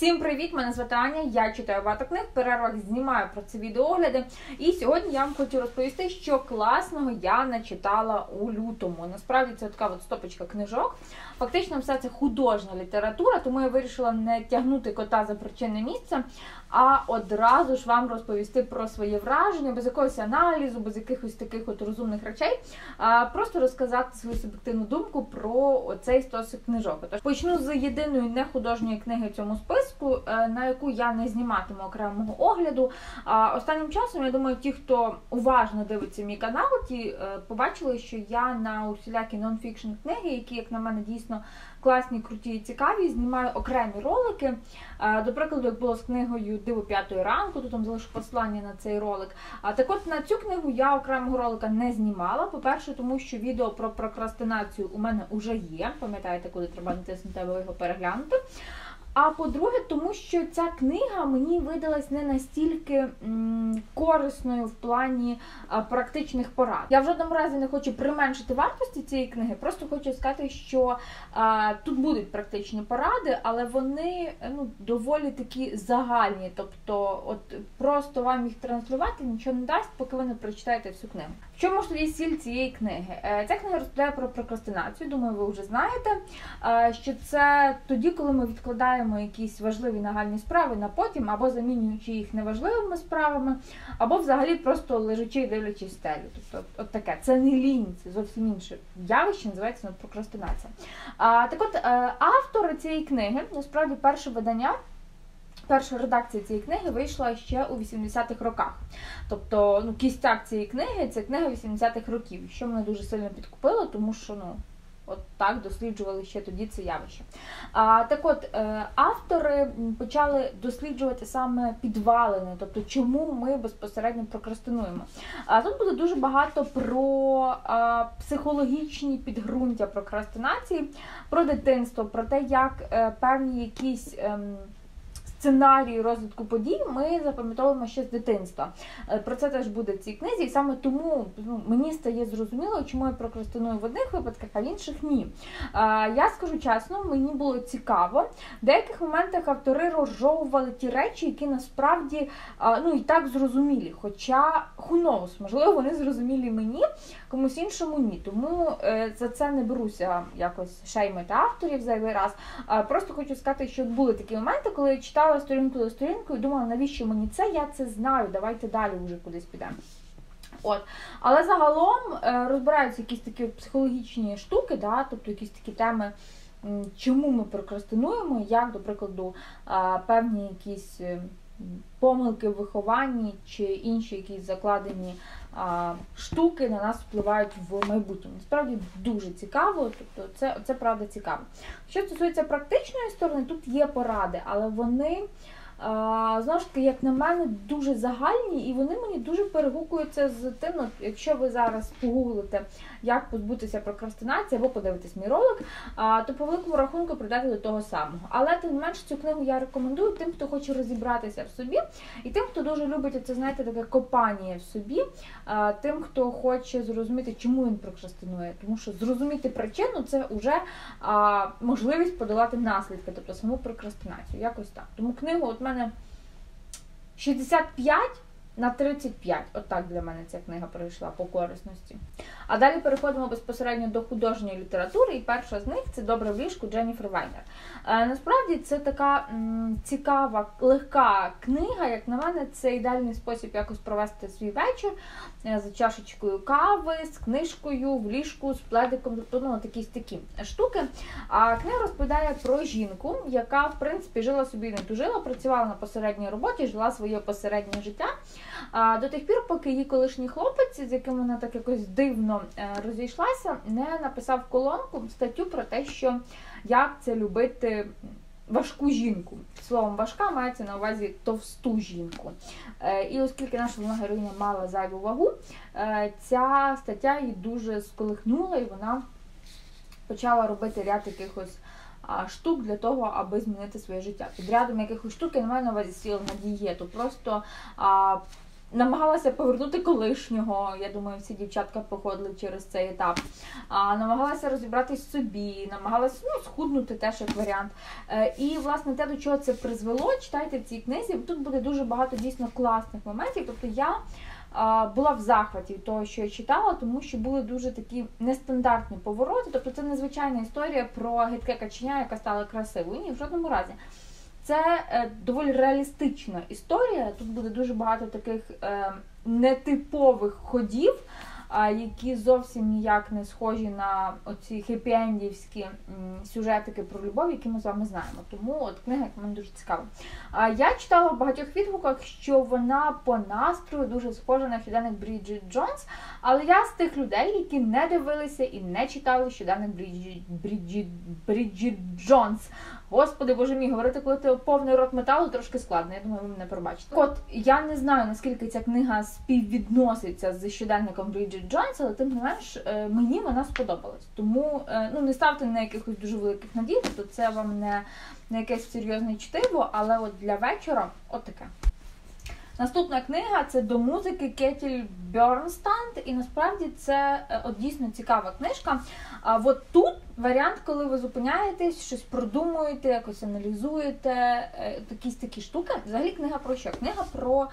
Всім привіт! Мене звати Аня, я читаю багато книг, в перервах знімаю про це відеогляди. І сьогодні я вам хочу розповісти, що класного я начитала у лютому. Насправді це така от стопочка книжок. Фактично, все це художня література, тому я вирішила не тягнути кота за причинне місце, а одразу ж вам розповісти про своє враження, без якогось аналізу, без якихось таких от розумних речей. А просто розказати свою суб'єктивну думку про оцей стосик книжок. Тож почну з єдиної нехудожньої книги в цьому списку, е, на яку я не зніматиму окремого огляду. А останнім часом я думаю, ті, хто уважно дивиться мій канал, ті е, побачили, що я на усілякі нонфікшн книги, які, як на мене, дійсно класні, круті і цікаві, знімаю окремі ролики. До прикладу, як було з книгою Диво п'ятої ранку, тут там залишу послання на цей ролик. Так от на цю книгу я окремого ролика не знімала. По-перше, тому що відео про прокрастинацію у мене вже є. Пам'ятаєте, коли треба натиснути, аби його переглянути. А по-друге, тому що ця книга мені видалась не настільки корисною в плані а, практичних порад. Я в жодному разі не хочу применшити вартості цієї книги, просто хочу сказати, що а, тут будуть практичні поради, але вони ну, доволі такі загальні. Тобто, от просто вам їх транслювати нічого не дасть, поки ви не прочитаєте всю книгу. В чому ж тоді сіль цієї книги? Е, Ця книга розповідає про прокрастинацію. Думаю, ви вже знаєте, е, що це тоді, коли ми відкладаємо якісь важливі нагальні справи на потім, або замінюючи їх неважливими справами, або взагалі просто лежачи і дивлячись стелю. Тобто, от, от таке. Це не лінь, це зовсім інше явище, називається ну, прокрастинація. А, так от, е, автори цієї книги, насправді, перше видання. Перша редакція цієї книги вийшла ще у 80-х роках. Тобто, ну, кістяк цієї книги це книга 80-х років, що мене дуже сильно підкупило, тому що ну, от так досліджували ще тоді це явище. А, Так от, е, автори почали досліджувати саме підвалини, тобто чому ми безпосередньо прокрастинуємо. А тут буде дуже багато про а, психологічні підґрунтя прокрастинації, про дитинство, про те, як е, певні якісь. Сценарії розвитку подій ми запам'ятовуємо ще з дитинства. Е, Про це теж буде в цій книзі, і саме тому ну, мені стає зрозуміло, чому я прокрастиную в одних випадках, а в інших ні. А, Я скажу чесно, мені було цікаво. В деяких моментах автори розжовували ті речі, які насправді а, ну і так зрозумілі. Хоча knows, можливо, вони зрозумілі мені, комусь іншому ні. Тому е, за це не беруся якось шеймити авторів зайвий раз. Просто хочу сказати, що були такі моменти, коли я читала сторінку до сторінку і думала, навіщо мені це? Я це знаю, давайте далі вже кудись підемо. От. Але загалом е, розбираються якісь такі психологічні штуки, да? тобто якісь такі теми, чому ми прокрастинуємо, як, до прикладу, е, певні якісь помилки в вихованні чи інші якісь закладені штуки на нас впливають в майбутньому. Насправді дуже цікаво, тобто це, це правда цікаво. Що стосується практичної сторони, тут є поради, але вони. Знову ж таки, як на мене, дуже загальні, і вони мені дуже перегукуються з тим, ну, якщо ви зараз погуглите, як позбутися прокрастинації, або подивитесь мій ролик, то по великому рахунку прийдете до того самого. Але тим не менш цю книгу я рекомендую тим, хто хоче розібратися в собі, і тим, хто дуже любить це, знаєте, таке копання в собі, тим, хто хоче зрозуміти, чому він прокрастинує. Тому що зрозуміти причину це вже можливість подолати наслідки, тобто саму прокрастинацію. Якось так. Тому книгу от мене 65 на 35. Отак для мене ця книга пройшла по корисності. А далі переходимо безпосередньо до художньої літератури, і перша з них це Добре в ліжку Дженніфер Вайнер. Е, насправді це така м, цікава, легка книга. Як на мене, це ідеальний спосіб якось провести свій вечір е, за чашечкою кави, з книжкою, в ліжку, з пледиком, тобто ну, якісь такі штуки. А книга розповідає про жінку, яка, в принципі, жила собі не тужила, працювала на посередній роботі, жила своє посереднє життя. А, До тих пір, поки її колишній хлопець, з яким вона так якось дивно е, розійшлася, не написав колонку статтю про те, що як це любити важку жінку. Словом, важка мається на увазі товсту жінку. Е, І оскільки наша головна героїня мала зайву вагу, е, ця стаття її дуже сколихнула, і вона почала робити ряд якихось штук для того, аби змінити своє життя. Під рядом якихось штук я не маю на увазі сіл на дієту. Просто а, намагалася повернути колишнього. Я думаю, всі дівчатка походили через цей етап. А, Намагалася розібратись собі, намагалася ну, схуднути теж як варіант. Е, І, власне, те, до чого це призвело, читайте в цій книзі. Тут буде дуже багато дійсно класних моментів. Тобто я. Була в захваті того, що я читала, тому що були дуже такі нестандартні повороти. Тобто це незвичайна історія про гидке каченя, яка стала красивою. Ні, в жодному разі. Це е, доволі реалістична історія. Тут буде дуже багато таких е, нетипових ходів які зовсім ніяк не схожі на оці хеппі-ендівські сюжетики про любов, які ми з вами знаємо. Тому от книга як мене дуже цікава. Я читала в багатьох відгуках, що вона по настрою дуже схожа на щоденник Бріджит Джонс, але я з тих людей, які не дивилися і не читали щоденник Бріджит, Бріджит, Бріджит Джонс. Господи, боже мій, говорити, коли ти повний рот металу, трошки складно. Я думаю, ви мене пробачите. От я не знаю наскільки ця книга співвідноситься з щоденником Бріджит Джонс, але тим не менш е, мені вона сподобалась. Тому е, ну не ставте на якихось дуже великих надій, то це вам не, не якесь серйозне чтиво, але от для вечора от таке. Наступна книга це до музики Кетіль Бьорнстанд, і насправді це е, от дійсно цікава книжка. А от тут варіант, коли ви зупиняєтесь, щось продумуєте, якось аналізуєте, е, якісь такі штуки. Взагалі книга про що? Книга про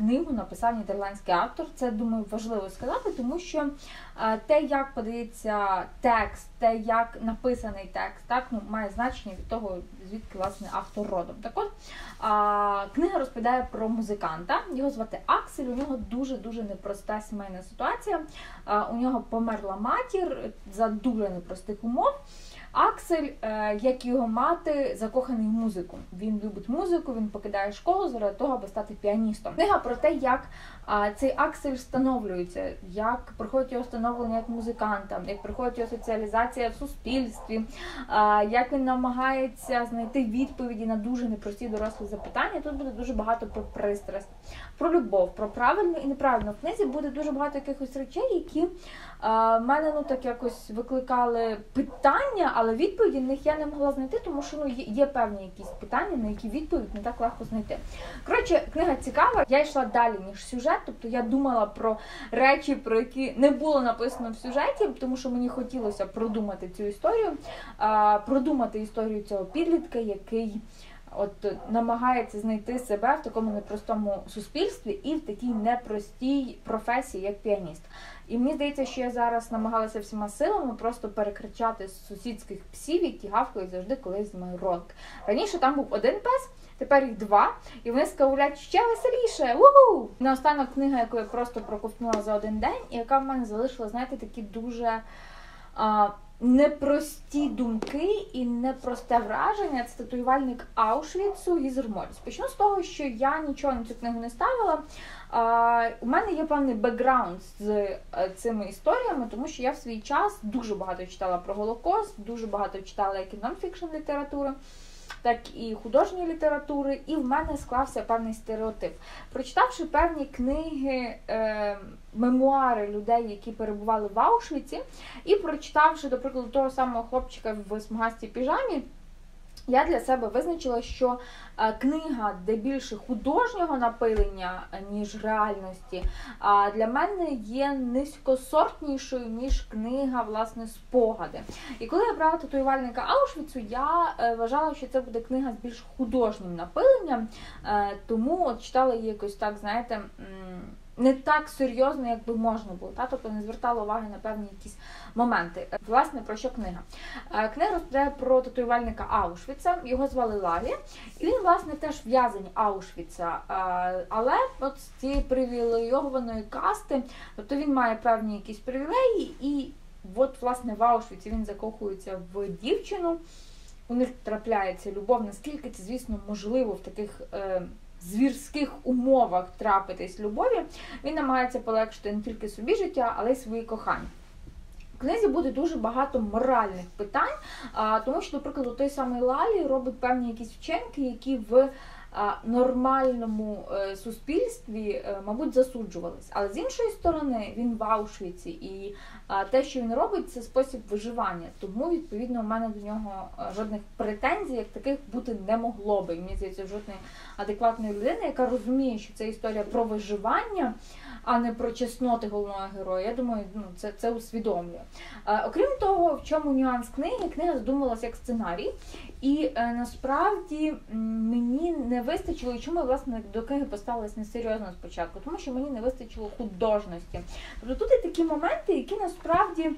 книгу написав нідерландський автор. Це думаю важливо сказати, тому що е, те, як подається текст, те, як написаний текст, так ну має значення від того, звідки власне автор родом. Так от книга розповідає про музиканта. Його звати Аксель. У нього дуже дуже непроста сімейна ситуація. У нього померла матір за дуже непростих умов. Аксель, е, як його мати, закоханий в музику. Він любить музику, він покидає школу заради того, аби стати піаністом. Книга про те, як цей Аксель встановлюється, як проходить його встановлення як музиканта, як проходить його соціалізація в суспільстві, як він намагається знайти відповіді на дуже непрості дорослі запитання. Тут буде дуже багато про пристрасть, про любов, про правильно і неправильно. В книзі буде дуже багато якихось речей, які в мене ну так якось викликали питання але відповіді на них я не могла знайти, тому що ну є певні якісь питання, на які відповідь не так легко знайти. Коротше, книга цікава. Я йшла далі ніж сюжет, тобто я думала про речі, про які не було написано в сюжеті, тому що мені хотілося продумати цю історію, продумати історію цього підлітка, який. От намагається знайти себе в такому непростому суспільстві і в такій непростій професії, як піаніст. І мені здається, що я зараз намагалася всіма силами просто перекричати сусідських псів, які гавкають завжди, коли я знімаю ролик. Раніше там був один пес, тепер їх два, і вони скавлять ще веселіше. Угу! Наостанок книга, яку я просто проковтнула за один день, і яка в мене залишила, знаєте, такі дуже. А, непрості думки і непросте враження. Це татуювальник Аушвіцу Гізермольц. Почну з того, що я нічого на цю книгу не ставила. У мене є певний бекграунд з е, цими історіями, тому що я в свій час дуже багато читала про Голокост, дуже багато читала як і нонфікшн літератури так і художньої літератури, і в мене склався певний стереотип. Прочитавши певні книги, е, мемуари людей, які перебували в Аушвіці, і прочитавши, до прикладу, того самого хлопчика в смугастій піжамі. Я для себе визначила, що е, книга, де більше художнього напилення, е, ніж реальності, для мене є низькосортнішою, ніж книга, власне, спогади. І коли я брала татуювальника Аушвіцу, я е, вважала, що це буде книга з більш художнім напиленням, тому от читала її якось так, знаєте не так серйозно, як би можна було. Та? Тобто не звертала уваги на певні якісь моменти. Власне, про що книга? Е, книга розповідає про татуювальника Аушвіца, його звали Лаві, і він, власне, теж в'язень Аушвіца, е, але от з цієї привілейованої касти, тобто він має певні якісь привілеї, і от, власне, в Аушвіці він закохується в дівчину. У них трапляється любов, наскільки це, звісно, можливо в таких. Звірських умовах трапитись любові, він намагається полегшити не тільки собі життя, але й свої кохання. В книзі буде дуже багато моральних питань, тому що, наприклад, той самий Лалі робить певні якісь вчинки, які в нормальному е, суспільстві, е, мабуть, засуджувались. Але з іншої сторони, він в Аушвіці, і те, що він робить, це спосіб виживання. Тому, відповідно, у мене до нього е, жодних претензій, як таких бути не могло би. І мені здається, жодної адекватної людини, яка розуміє, що це історія про виживання. А не про чесноти головного героя. Я думаю, ну це це усвідомлює. Е, окрім того, в чому нюанс книги, книга задумалася як сценарій, і е, насправді мені не вистачило, чому я власне до книги поставилась несерйозно спочатку, тому що мені не вистачило художності. Тобто тут є такі моменти, які насправді.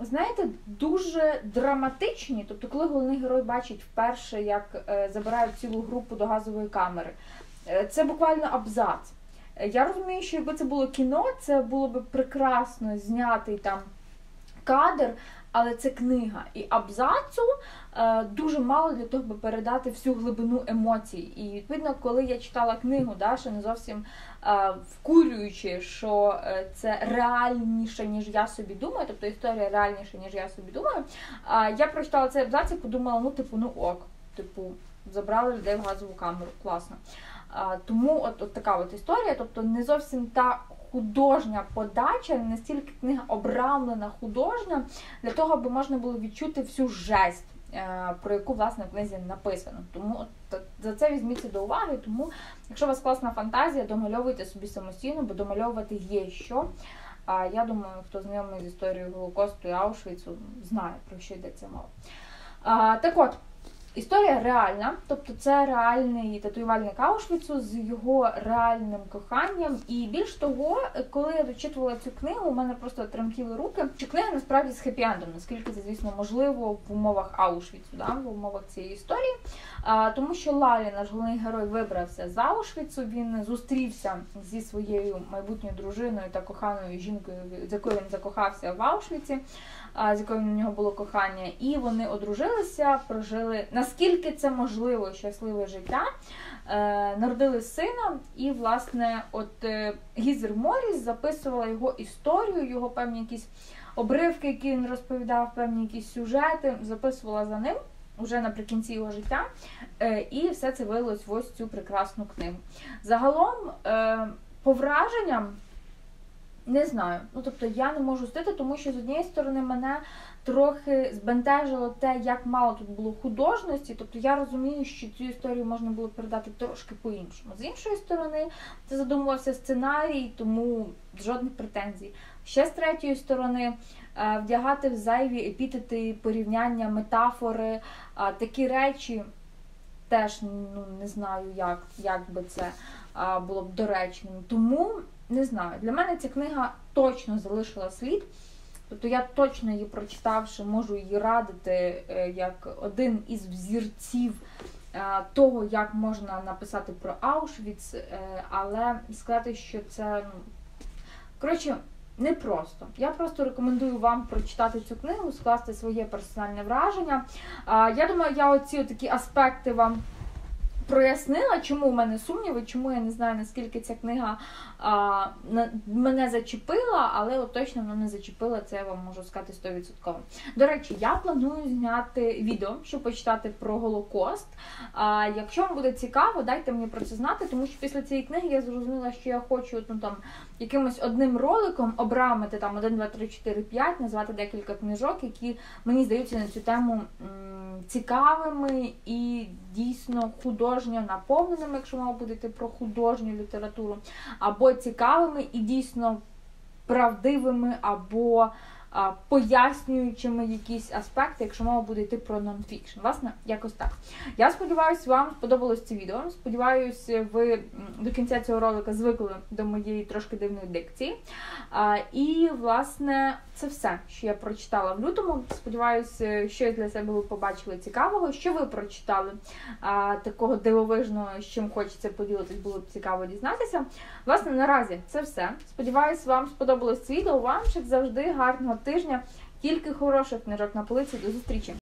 Знаєте, дуже драматичні. Тобто, коли головний герой бачить вперше, як е, забирають цілу групу до газової камери, е, це буквально абзац. Я розумію, що якби це було кіно, це було б прекрасно знятий там кадр, але це книга. І абзацу е, дуже мало для того, щоб передати всю глибину емоцій. І відповідно, коли я читала книгу, да, що не зовсім е, вкурюючи, що е, це реальніше, ніж я собі думаю, тобто історія реальніша, ніж я собі думаю, я прочитала цей абзац і подумала, ну, типу, ну ок, типу, забрали людей в газову камеру, класно. Тому от, от така от історія, тобто не зовсім та художня подача, настільки книга обрамлена художня, для того, аби можна було відчути всю жесть. Е, про яку власне в книзі написано. Тому за це візьміться до уваги. Тому, якщо у вас класна фантазія, домальовуйте собі самостійно, бо домальовувати є що. А я думаю, хто знайомий з історією Голокосту і Аушвіцу, знає, про що йдеться мова. А, Так от. Історія реальна, тобто це реальний татуювальник Аушвіцу з його реальним коханням. І більш того, коли я дочитувала цю книгу, у мене просто тремтіли руки. Що книга насправді з хеппі-ендом, наскільки це, звісно, можливо в умовах Аушвіцу, да, в умовах цієї історії. А, Тому що Лалі, наш головний герой, вибрався з Аушвіцу. Він зустрівся зі своєю майбутньою дружиною та коханою жінкою, з якою він закохався в Аушвіці з якою на нього було кохання, і вони одружилися, прожили наскільки це можливо щасливе життя. Е, народили сина, і, власне, от е, Гізер Моріс записувала його історію, його певні якісь обривки, які він розповідав, певні якісь сюжети, записувала за ним уже наприкінці його життя. Е, і все це вилилось в ось цю прекрасну книгу. Загалом, по враженням, не знаю. Ну тобто я не можу стити, тому що з однієї сторони мене трохи збентежило те, як мало тут було художності. Тобто я розумію, що цю історію можна було передати трошки по-іншому. З іншої сторони, це задумувався сценарій, тому жодних претензій. Ще з третьої сторони, е, вдягати в зайві епітети, порівняння, метафори, такі речі. Теж ну не знаю, як як би це а, було б доречним. Тому не знаю, для мене ця книга точно залишила слід. Тобто я точно її прочитавши, можу її радити е, як один із взірців е, того, як можна написати про Аушвіц, е, але сказати, що це коротше, непросто. Я просто рекомендую вам прочитати цю книгу, скласти своє персональне враження. Я думаю, я оці такі аспекти вам прояснила, чому в мене сумніви, чому я не знаю, наскільки ця книга а, мене зачепила, але от точно вона не зачепила, це я вам можу сказати 100%. До речі, я планую зняти відео, щоб почитати про Голокост. А, Якщо вам буде цікаво, дайте мені про це знати, тому що після цієї книги я зрозуміла, що я хочу ну, там, якимось одним роликом обрамити там 1, 2, 3, 4, 5, назвати декілька книжок, які мені здаються на цю тему м цікавими і дійсно художньо наповненими, якщо мова буде про художню літературу, або цікавими і дійсно правдивими, або пояснюючими якісь аспекти, якщо мова буде йти про нонфікшн. Власне, якось так. Я сподіваюся, вам сподобалось це відео. Сподіваюся, ви до кінця цього ролика звикли до моєї трошки дивної дикції. І, власне, це все, що я прочитала в лютому. Сподіваюся, щось для себе ви побачили цікавого. Що ви прочитали такого дивовижного, з чим хочеться поділитись, було б цікаво дізнатися. Власне, наразі це все. Сподіваюсь, вам сподобалось це відео. Вам, як завжди, гарного тижня. Тільки хороших книжок на полиці. До зустрічі!